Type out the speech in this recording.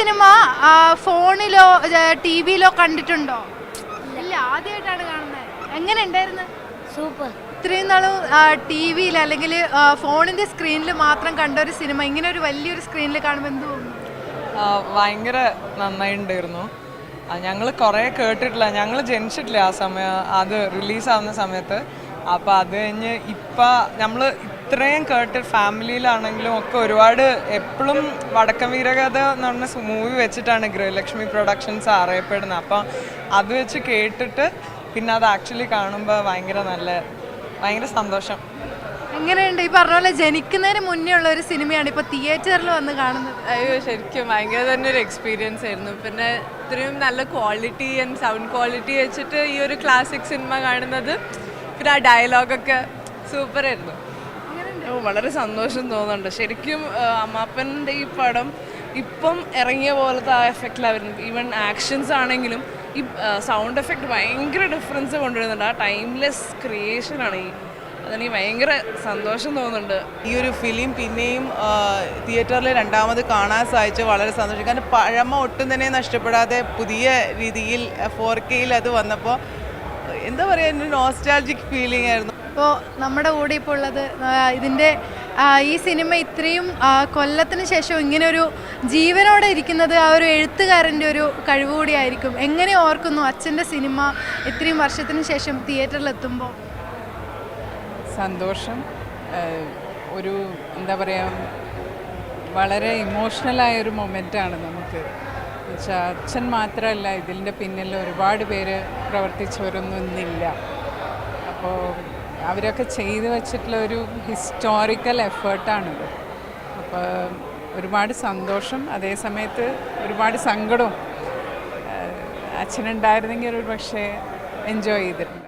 Cinema ഫോണിലോ T വിയിലോ കണ്ടിട്ടുണ്ടോ? ഇല്ല ആദ്യമായിട്ടാണ് കാണുന്നത്. എങ്ങനെ ഉണ്ടായിരുന്നു? സൂപ്പർ. ഇത്രയും നാളും ടി വിയിൽ അല്ലെങ്കിൽ ഫോണിന്റെ സ്ക്രീനിൽ മാത്രം കണ്ട ഒരു സിനിമ ഇങ്ങനെ ഒരു വലിയൊരു സ്ക്രീനിൽ കാണുമ്പോൾ എന്ത് തോന്നുന്നു? ഭയങ്കര നന്നായിട്ടുണ്ടായിരുന്നു ഞങ്ങൾ കുറേ കേട്ടിട്ടില്ല. ഞങ്ങൾ ജനിച്ചിട്ടില്ല ആ സമയം അത് റിലീസാവുന്ന സമയത്ത്. അപ്പോൾ അത് കഴിഞ്ഞ് ഇപ്പം നമ്മൾ ഇത്രയും കേട്ട് ഫാമിലിയിലാണെങ്കിലും ഒക്കെ ഒരുപാട് എപ്പോഴും വടക്കൻ വീരകഥ എന്ന് പറഞ്ഞ മൂവി വെച്ചിട്ടാണ് ഗൃഹലക്ഷ്മി പ്രൊഡക്ഷൻസ് അറിയപ്പെടുന്നത്. അപ്പം അത് വെച്ച് കേട്ടിട്ട് പിന്നെ അത് ആക്ച്വലി കാണുമ്പോൾ ഭയങ്കര നല്ല ഭയങ്കര സന്തോഷം. എങ്ങനെയുണ്ട്? ഈ പറഞ്ഞ പോലെ ജനിക്കുന്നതിന് മുന്നേ ഉള്ള ഒരു സിനിമയാണ് ഇപ്പൊ തിയേറ്ററിൽ വന്ന് കാണുന്നത്. അയ്യോ ശരിക്കും ഭയങ്കര തന്നെ ഒരു എക്സ്പീരിയൻസ് ആയിരുന്നു. പിന്നെ ഇത്രയും നല്ല ക്വാളിറ്റി ആൻഡ് സൗണ്ട് ക്വാളിറ്റി വെച്ചിട്ട് ഈ ഒരു ക്ലാസിക് സിനിമ കാണുന്നത്. പിന്നെ ആ ഡയലോഗൊക്കെ സൂപ്പർ ആയിരുന്നു. ഓ വളരെ സന്തോഷം തോന്നുന്നുണ്ട്. ശരിക്കും അമ്മാപ്പന്റെ ഈ പടം ഇപ്പം ഇറങ്ങിയ പോലത്തെ ആ എഫക്റ്റിലാണ് വരുന്നത് ഈവൻ ആക്ഷൻസ് ആണെങ്കിലും ഈ സൗണ്ട് എഫക്റ്റ് ഭയങ്കര ഡിഫറൻസ് കൊണ്ടുവരുന്നുണ്ട്. ആ ടൈംലെസ് ക്രിയേഷനാണ് ഈ. അതെനിക്ക് ഭയങ്കര സന്തോഷം തോന്നുന്നുണ്ട്. ഈ ഒരു ഫിലിം പിന്നെയും തിയേറ്ററിൽ രണ്ടാമത് കാണാൻ സാധിച്ചു വളരെ സന്തോഷം. കാരണം പഴമ ഒട്ടും തന്നെ നഷ്ടപ്പെടാതെ പുതിയ രീതിയിൽ ഫോർ കെയിൽ അത് വന്നപ്പോൾ എന്താ പറയുക എന്റെ നോസ്റ്റാൾജിക് ഫീലിംഗ് ആയിരുന്നു. ഇപ്പോൾ നമ്മുടെ കൂടെ ഇപ്പോൾ ഉള്ളത് ഇതിന്റെ ഈ സിനിമ ഇത്രയും കൊല്ലത്തിന് ശേഷം ഇങ്ങനെ ഒരു ജീവനോടെ ഇരിക്കുന്നത് ആ ഒരു എഴുത്തുകാരന്റെ ഒരു കഴിവ് കൂടിയായിരിക്കും എങ്ങനെ ഓർക്കുന്നു അച്ഛന്റെ സിനിമ ഇത്രയും വർഷത്തിന് ശേഷം തിയേറ്ററിൽ എത്തുമ്പോൾ? സന്തോഷം. ഒരു എന്താ പറയുക വളരെ ഇമോഷണലായ ഒരു മൊമെന്റാണ് നമുക്ക് എന്നുവെച്ചാൽ അച്ഛൻ മാത്രമല്ല ഇതിന്റെ പിന്നിൽ ഒരുപാട് പേര് പ്രവർത്തിച്ചവരൊന്നും ഇന്നില്ല അപ്പോൾ അവരൊക്കെ ചെയ്തു വച്ചിട്ടുള്ള ഒരു ഹിസ്റ്റോറിക്കൽ എഫേർട്ടാണിത് അപ്പോൾ ഒരുപാട് സന്തോഷം അതേ സമയത്ത് ഒരുപാട് സങ്കടവും അച്ഛനുണ്ടായിരുന്നെങ്കിൽ ഒരു പക്ഷേ എൻജോയ് ചെയ്തിട്ടുണ്ട്.